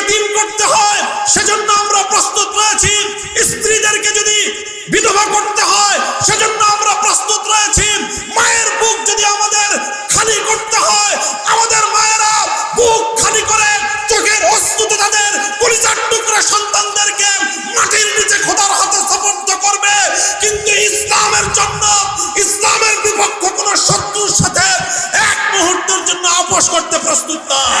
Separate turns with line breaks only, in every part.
এতিম করতে হয়, সেজন্য আমরা প্রস্তুত রয়েছি। স্ত্রীদেরকে যদি বিধবা করতে হয়, সেজন্য আমরা প্রস্তুত রয়েছি। মায়ের বুক যদি আমাদের খালি করতে হয়, আমাদের মায়েরা বুক খালি করে চোখের অস্তুতে তাদের পরিচার টুকরা সন্তানদেরকে মাটির নিচে খোদার হাতে সমর্থ করবে। কিন্তু ইসলামের জন্য, ইসলামের বিপক্ষ কোন শত্রুর সাথে এক মুহূর্তের জন্য আপোষ করতে প্রস্তুত নয়।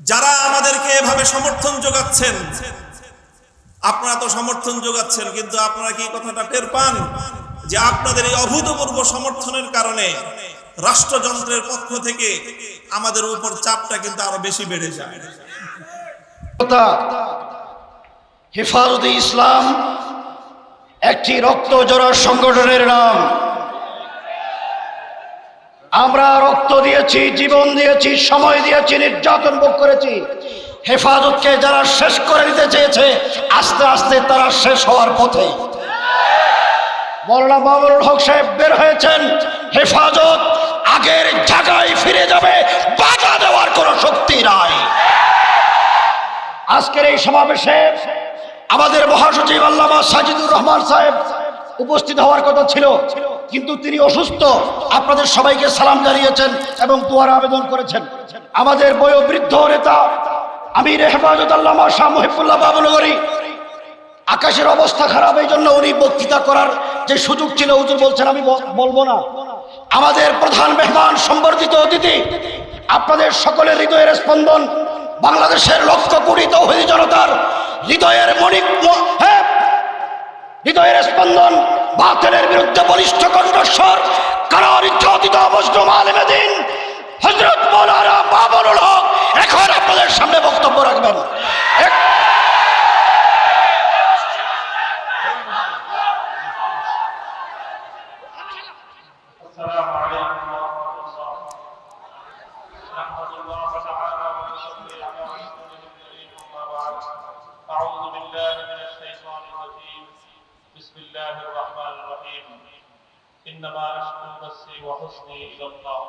যারা আমাদেরকে এভাবে সমর্থন যোগাচ্ছেন, আপনারা তো সমর্থন যোগাচ্ছেন, কিন্তু আপনারা কি কথাটা টের পান? যে আপনাদের এই অভূতপূর্ব সমর্থনের কারণে রাষ্ট্রযন্ত্রের পক্ষ থেকে আমাদের উপর চাপটা কিন্তু আরও বেশি বেড়ে যায়।
হেফাজতে ইসলাম একটি রক্ত জোড়ার সংগঠনের নাম আমরা রক্ত দিয়েছি, জীবন দিয়েছি, সময় দিয়েছি, নির্যাতন ভোগ করেছি। হেফাজতকে যারা শেষ করে দিতে চেয়েছে, আস্তে আস্তে তারা শেষ হওয়ার পথে। মৌলানা মামুনুল হক সাহেব বের হয়েছেন। হেফাজত আগের জায়গায় ফিরে যাবে, বাধা দেওয়ার কোনো শক্তি নাই। আজকের এই সমাবেশে আমাদের মহাসচিব আল্লামা সাজিদুর রহমান সাহেব উপস্থিত হওয়ার কথা ছিল। কিন্তু তিনি অসুস্থ। আপনাদের সবাইকে সালাম জানিয়েছেন এবং দুয়ার আবেদন করেছেন। আমাদের বয়োবৃদ্ধ নেতা আমির হেফাজত আল্লামা শাহ মহিবুল্লাহ আকাশের অবস্থা খারাপ, এই জন্য উনি বক্তৃতা করার যে সুযোগ ছিল, হুজুর বলছেন, আমি বলব না। আমাদের প্রধান মেহমান, সম্বর্ধিত অতিথি, আপনাদের সকলের হৃদয়ের স্পন্দন বাংলাদেশের লক্ষ কোটি তৌহিদি জনতার হৃদয়ের মণিক হ্যাঁ হৃদয়ের স্পন্দন বাতিলের বিরুদ্ধে বলিষ্ঠ কণ্ঠস্বর কারণ ইচ্ছা অতীত অবশ্য হজরত
الله الرحمن الرحيم إنما أشكو بثي وحزني إلى الله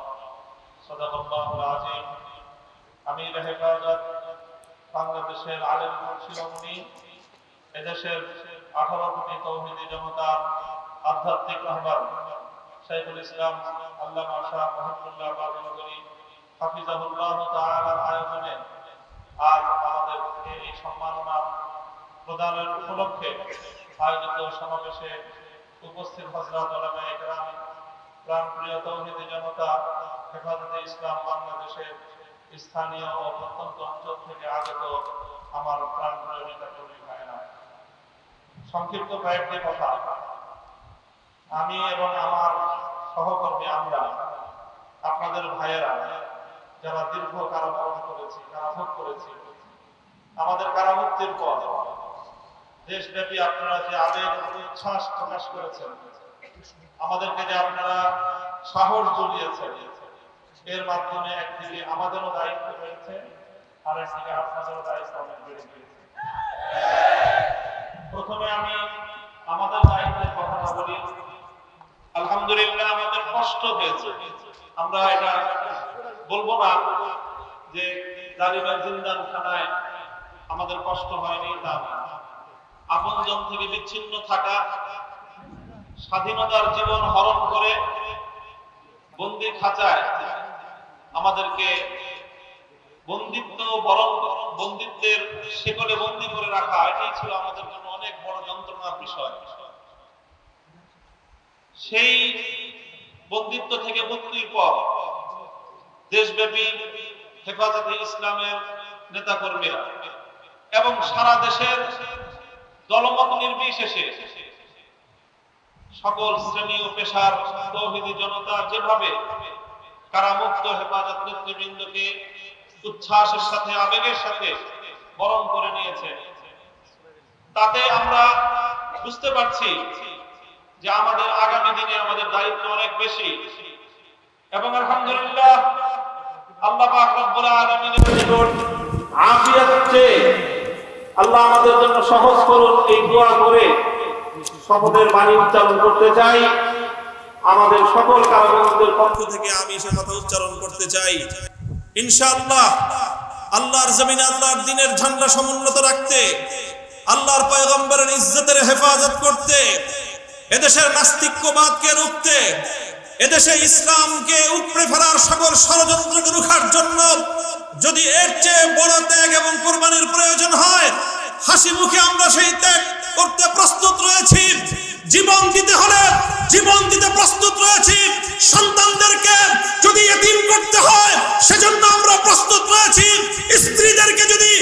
صدق الله العظيم আমির হেফাজত বাংলাদেশের আলেম মুর্শিদমণি এদেশের আঠারো কোটি তৌহিদি জনতার আধ্যাত্মিক আহ্বান শাইখুল ইসলাম আল্লামা শাহ মহিবুল্লাহ বাবুনগরী হাফিজাহুল্লাহ তাআলার আয়োজনে আজ আমাদের এই সম্মাননা প্রদানের উপলক্ষে আয়োজিত সমাবেশে উপস্থিত হজরত প্রাণপ্রিয় তৌহিদি জনতা, হেফাজতে ইসলাম বাংলাদেশের স্থানীয় ও প্রত্যন্ত অঞ্চল থেকে আগত আমার প্রাণপ্রিয় নেতা কর্মী ভাইরা সংক্ষিপ্ত কয়েকটি কথা। আমি এবং আমার সহকর্মী আমরা, আপনাদের ভাইয়েরা, যারা দীর্ঘ কারাবরণ করেছি, কারাভোগ করেছি, আমাদের কারামুক্তির পর দেশব্যাপী আপনারা যে আবেগ উচ্ছ্বাস প্রকাশ করেছেন, আমাদেরকে যে আপনারা সাহস জুগিয়েছেন, এর মাধ্যমে একদিকে আমাদেরও দায়িত্ব রয়েছে, আর একদিকে আপনাদেরও দায়িত্ব অনেক বেড়ে প্রথমে আমি আমাদের দায়িত্বের কথাটা বলি। আলহামদুলিল্লাহ, আমাদের কষ্ট হয়েছে। আমরা এটা বলব না যে জালিমের জিন্দান খানায় আমাদের কষ্ট হয়নি, তা না। আপনজন থেকে বিচ্ছিন্ন থাকা, স্বাধীনতার জীবন হরণ করে বন্দি খাঁচায় আমাদেরকে বন্দিত্ব বরং বন্দিত্বের শেকলে বন্দি করে রাখা, এটাই ছিল আমাদের জন্য অনেক বড় যন্ত্রণার বিষয়। সেই বন্দিত্ব থেকে মুক্তির পর দেশব্যাপী হেফাজতে ইসলামের নেতাকর্মীরা এবং সারা দেশের দলমত নির্বিশেষে সকল শ্রেণি ও পেশার তৌহিদি জনতা যেভাবে কারামুক্ত হেফাজত নেতৃবৃন্দকে উচ্ছ্বাসের সাথে, আবেগের সাথে বরণ করে নিয়েছে, তাতে আমরা বুঝতে পারছি যে আমাদের আগামী দিনে আমাদের দায়িত্ব অনেক বেশি। এবং আলহামদুলিল্লাহ আল্লাহ পাক রব্বুল আলামিনের আফিয়াত চেয়ে আল্লাহ আমাদের জন্য সহজ করুন এই দোয়া করে শপথের বাণী উচ্চারণ করতে চাই। আমাদের সকল কারাবন্দীদের পক্ষ
থেকে আমি সে কথা উচ্চারণ করতে চাই। ইনশাআল্লাহ, আল্লাহর জমিনে আল্লাহর দিনের ঝান্ডা সমুন্নত রাখতে, আল্লাহর পয়গম্বরের ইজ্জতের হেফাজত করতে, এদেশের নাস্তিক্যবাদকে রুখতে, এদেশে ইসলামকে উপড়ে ফেলার সকল ষড়যন্ত্রকে রুখার জন্য যদি এর চেয়ে বড় ত্যাগ এবং কোরবানির প্রয়োজন হাসি মুখে আমরা সেই ত্যাগ করতে প্রস্তুত রয়েছি। জীবন দিতে হলে জীবন দিতে প্রস্তুত রয়েছি। সন্তানদেরকে যদি এতিম করতে হয়, সেজন্য আমরা প্রস্তুত রয়েছি। স্ত্রীদেরকে যদি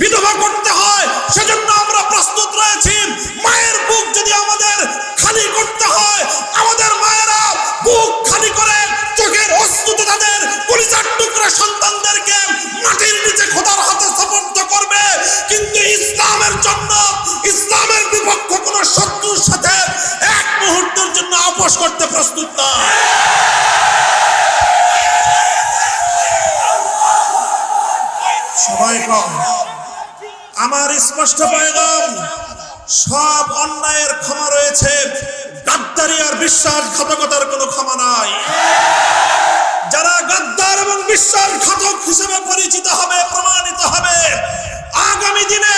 বিধবা করতে হয়, সেজন্য আমরা প্রস্তুত রয়েছি। মায়ের বুক যদি আমাদের খালি করতে হয়, আমাদের মায়েরা বুক খালি করে প্রস্তুত নয় সবাই কম। আমার স্পষ্ট পয়গাম, সব অন্যায়ের ক্ষমা রয়েছে। গাদ্দারি আর বিশ্বাসঘাতকতার কোনো ক্ষমা নাই। যারা গাদ্দার এবং বিশ্বাসঘাতক হিসেবে পরিচিত হবে, প্রমাণিত হবে, আগামী দিনে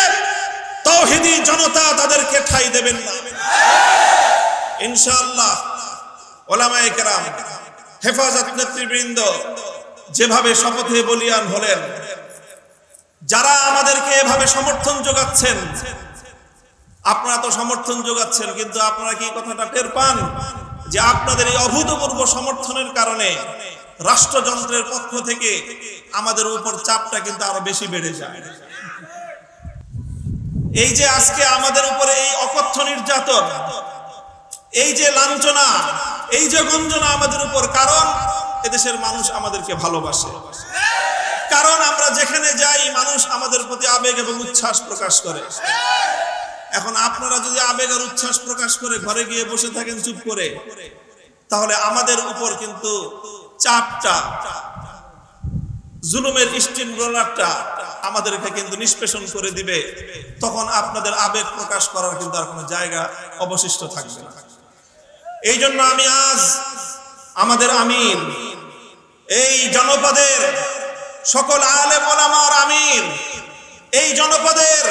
তৌহিদি জনতা তাদেরকে ঠাই দেবেন না। ইনশাআল্লাহ। ওলামায়ে কেরাম, হেফাজত নেতৃবৃন্দ যেভাবে শপথে বলিয়ান হলেন, যারা আমাদেরকে এভাবে সমর্থন যোগাচ্ছেন, আপনারা তো সমর্থন যোগাচ্ছেন, কিন্তু আপনারা কি কথাটা টের পান যে আপনাদের এই অভূতপূর্ব সমর্থনের কারণে রাষ্ট্রযন্ত্রের পক্ষ থেকে আমাদের উপর চাপটা কিন্তু আরও বেশি বেড়ে যায়? এই যে আজকে আমাদের উপরে এই অকথ্য নির্যাতন এই যে লাঞ্ছনা, এই যে গঞ্জনা আমাদের উপর, কারণ এদেশের মানুষ আমাদেরকে ভালোবাসে। কারণ আমরা যেখানে যাই, মানুষ আমাদের প্রতি আবেগ এবং উচ্ছ্বাস প্রকাশ করে। এখন আপনারা যদি আবেগ আর উচ্ছ্বাস প্রকাশ করে ঘরে গিয়ে বসে থাকেন চুপ করে, তাহলে আমাদের উপর কিন্তু চাপটা, জুলুমের স্টিম রোলারটা আমাদেরকে কিন্তু নিষ্পেষণ করে দিবে। তখন আপনাদের আবেগ প্রকাশ করার কিন্তু আর কোনো জায়গা অবশিষ্ট থাকবে না। এই জন্য আমি আজ আমাদের আমিন, এই জনপদের সকল আলেম ওলামার আমির এই জনপদের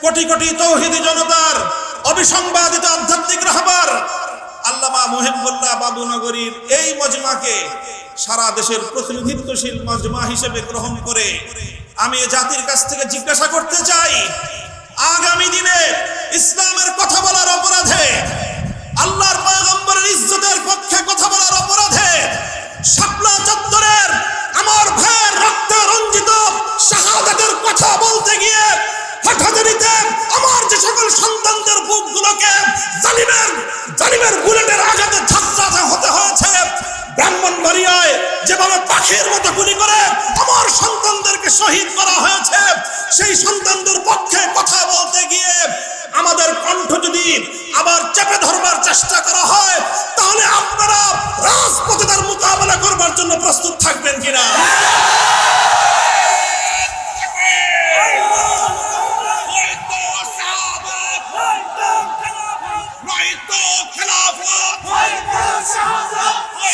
কোটি কোটি তৌহিদি জনতার অবিসংবাদিত আধ্যাত্মিক রাহবার আল্লামা মুহিবুল্লাহ বাবুনগরীর এই মজমাকে সারা দেশের প্রতিনিধিত্বশীল মজমা হিসেবে গ্রহণ করে আমি জাতির কাছ থেকে জিজ্ঞাসা করতে চাই, আগামী দিনে ইসলামের হাটাজারিতে আমার যে সকল সন্তানদের বুকগুলোকে জালিমের জালিমের বুলেটের আঘাতে ঝাঁঝা হতে হয়েছে ব্রাহ্মণবাড়িয়ায় যেভাবে পাখির মতো গুলি করে আমার সন্তানদেরকে শহীদ করা হয়েছে, সেই সন্তানদের পক্ষে কথা বলতে গিয়ে আমাদের কণ্ঠ যদি আবার চেপে ধরবার চেষ্টা করা হয়, তাহলে আপনারা রাজপথে তার মোকাবেলা করবার জন্য প্রস্তুত থাকবেন কিনা?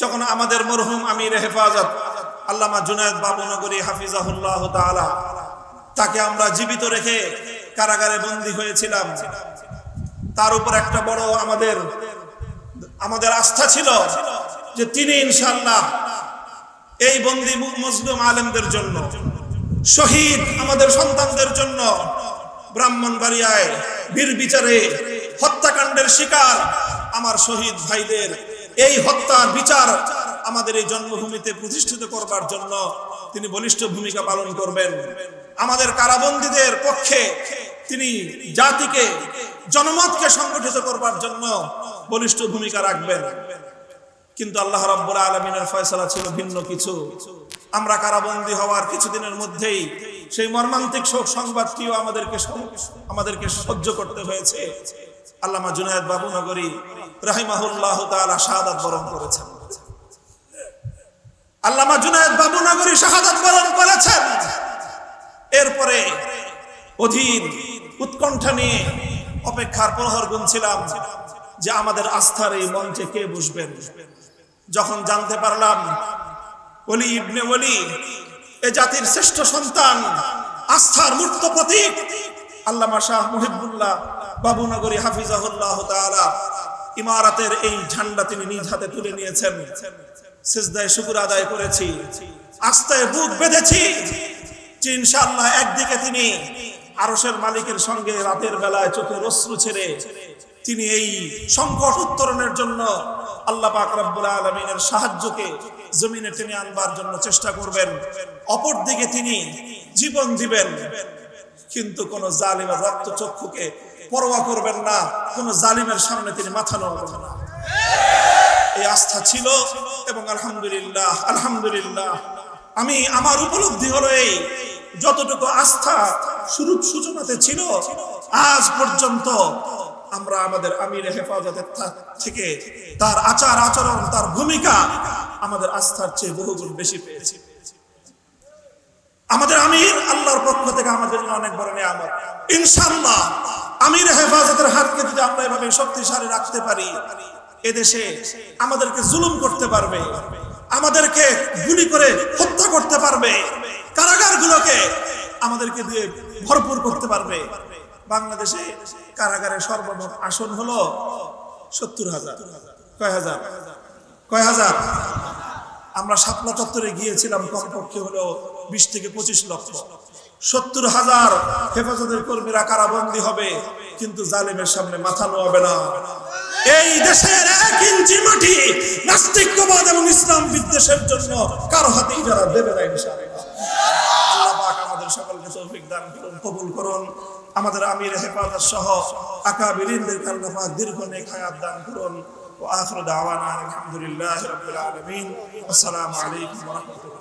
যখন আমাদের মরহুম আমির হেফাজত আল্লামা জুনায়দ বাবুনগরী হাফিজাহুল্লাহ তাআলা, তাকে আমরা জীবিত রেখে কারাগারে বন্দী হয়েছিলাম। তার উপর একটা বড় আমাদের আমাদের আস্থা ছিল যে তিনি ইনশাল্লাহ এই বন্দি মুসলিম আলেমদের জন্য, শহীদ আমাদের সন্তানদের জন্য ব্রাহ্মণবাড়িয়ায় বীর বিচারে হত্যাকাণ্ডের শিকার আমার শহীদ ভাইদের এই হত্যার বিচার আমাদের এই জন্মভূমিতে প্রতিষ্ঠিত করবার জন্য তিনি বলিষ্ঠ ভূমিকা পালন করবেন। আমাদের কারাবন্দীদের পক্ষে তিনি জাতিকে, জনমতকে সংগঠিত করবার জন্য বলিষ্ঠ ভূমিকা রাখবেন। কিন্তু আল্লাহ রাব্বুল আলমিনের ফয়সালা ছিল ভিন্ন কিছু। আমরা কারাবন্দী হওয়ার কিছুদিনের মধ্যেই সেই মর্মান্তিক শোক সংবাদটিও আমাদেরকে আমাদেরকে সহ্য করতে হয়েছে। আল্লামা জুনায়দ বাবুনগরী রাহিমাহুল্লাহ তাআলা শাহাদাত বরণ করেছেন। আল্লামা জুনায়দ বাবুনগরী শাহাদাত বরণ করেছেন। এরপরে অধীর উৎকণ্ঠা নিয়ে অপেক্ষার প্রহর গুনছিলাম যে আমাদের আস্থার এই মঞ্চে কে বসবেন? যখন জানতে পারলাম, ওলি ইবনে ওলি, এ জাতির শ্রেষ্ঠ সন্তান, আস্থার মূর্ত প্রতীক, আল্লামা শাহ মুহিবুল্লাহ বাবুনগরী হাফিজাহুল্লাহ তাআলা ইমারাতের এই ঝান্ডা তিনি নিজ হাতে তুলে নিয়েছেন। সিজদায় শুকুর আদায় করেছি আস্থায় বুক বেঁধেছি। যে ইনশাআল্লাহ একদিকে তিনি আরশের মালিকের সঙ্গে রাতের বেলায় চোখের অশ্রু ছেড়ে তিনি এই সংকট উত্তরণের জন্য আল্লাহ পাক রব্বুল আলমিনের সাহায্যকে জমিনে টেনে আনবার জন্য চেষ্টা করবেন। অপর দিকে তিনি জীবন দিবেন, কিন্তু কোন জালিমের রক্ত চক্ষুকে পরোয়া করবেন না, কোন জালিমের সামনে তিনি মাথা নোয়াবেন না। এই আস্থা ছিল এবং আলহামদুলিল্লাহ আলহামদুলিল্লাহ। আমি, আমার উপলব্ধি হলো এই, যতটুকু আস্থা শুরু সূচনাতে ছিল, আজ পর্যন্ত আমরা আমাদের আমির হেফাজতের থেকে তার আচার আচরণ, তার ভূমিকা আমাদের আস্থার চেয়ে বহুগুণ বেশি পেয়েছি। আমাদের আমির আল্লাহর পক্ষ থেকে আমাদের জন্য অনেক বড় নিয়ামত। ইনশাআল্লাহ আমির হেফাজতের হাতকে যদি আমরা এভাবে শক্তিশালী রাখতে পারি, এদেশে আমাদেরকে জুলুম করতে পারবে, আমাদেরকে গুলি করে হত্যা করতে পারবে, কারাগারগুলোকে আমাদেরকে দিয়ে ভরপুর করতে পারবে। বাংলাদেশে কারাগারের সর্বমোট আসন হলো সত্তর হাজার। কয় হাজার? কয় হাজার? আমরা শাপলা চত্বরে গিয়েছিলাম, কমপক্ষে হলো বিশ থেকে পঁচিশ লক্ষ। সত্তর হাজার হেফাজতের কর্মীরা কারাবন্দী হবে, কিন্তু জালিমের সামনে মাথা নোয়াবে না। এই দেশের এক ইঞ্চি মাটি নাস্তিক্যবাদ এবং ইসলাম বিদ্বেষের জন্য কারও হাতেই যারা দেবে না আমাদের সকলকে তৌফিক দান করুন, কবুল করুন। আমাদের আমির হেফাজত সহ পাক দীর্ঘ নেক হায়াত দান করুন। ওয়া আখিরু দাওয়ানা আসসালামু আলাইকুম